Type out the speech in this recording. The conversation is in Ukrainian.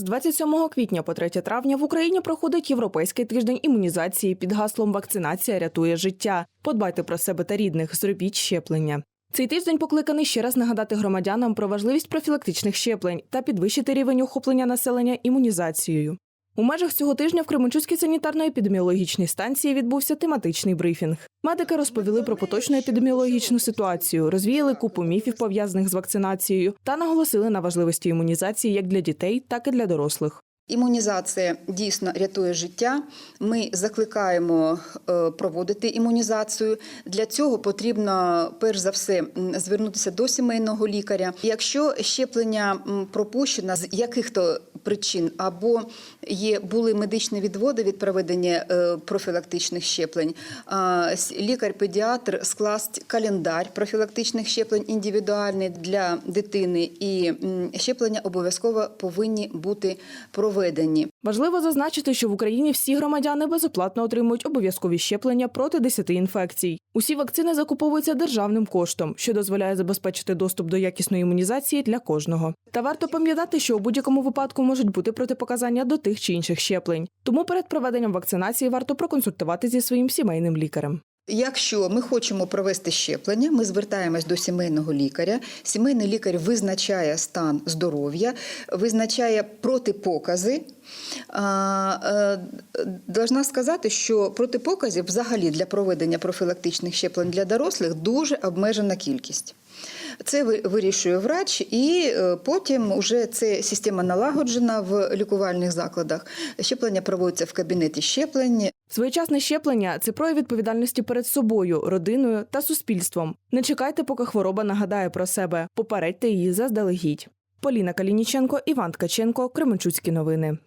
З 27 квітня по 3 травня в Україні проходить європейський тиждень імунізації під гаслом Вакцинація рятує життя. Подбайте про себе та рідних, зробіть щеплення. Цей тиждень покликаний ще раз нагадати громадянам про важливість профілактичних щеплень та підвищити рівень охоплення населення імунізацією. У межах цього тижня в Кременчуцькій санітарно-епідеміологічній станції відбувся тематичний брифінг. Медики розповіли про поточну епідеміологічну ситуацію, розвіяли купу міфів пов'язаних з вакцинацією та наголосили на важливості імунізації як для дітей, так і для дорослих. Імунізація дійсно рятує життя. Ми закликаємо е, проводити імунізацію. Для цього потрібно перш за все звернутися до сімейного лікаря. Якщо щеплення пропущено з яких-то причин або є були медичні відводи від проведення е, профілактичних щеплень, лікар-педіатр скласть календар профілактичних щеплень індивідуальний для дитини, і щеплення обов'язково повинні бути проведені. Важливо зазначити, що в Україні всі громадяни безоплатно отримують обов'язкові щеплення проти 10 інфекцій. Усі вакцини закуповуються державним коштом, що дозволяє забезпечити доступ до якісної імунізації для кожного. Та варто пам'ятати, що у будь-якому випадку можуть бути протипоказання до тих чи інших щеплень. Тому перед проведенням вакцинації варто проконсультувати зі своїм сімейним лікарем. Якщо ми хочемо провести щеплення, ми звертаємось до сімейного лікаря. Сімейний лікар визначає стан здоров'я, визначає протипокази. Е, Должна сказати, що протипоказів взагалі для проведення профілактичних щеплень для дорослих дуже обмежена кількість. Це вирішує врач, і е, потім вже ця система налагоджена в лікувальних закладах. Щеплення проводиться в кабінеті щеплень. Своєчасне щеплення це прояв відповідальності перед собою, родиною та суспільством. Не чекайте, поки хвороба нагадає про себе. Попередьте її заздалегідь. Поліна Калініченко, Іван Ткаченко, Кременчуцькі новини.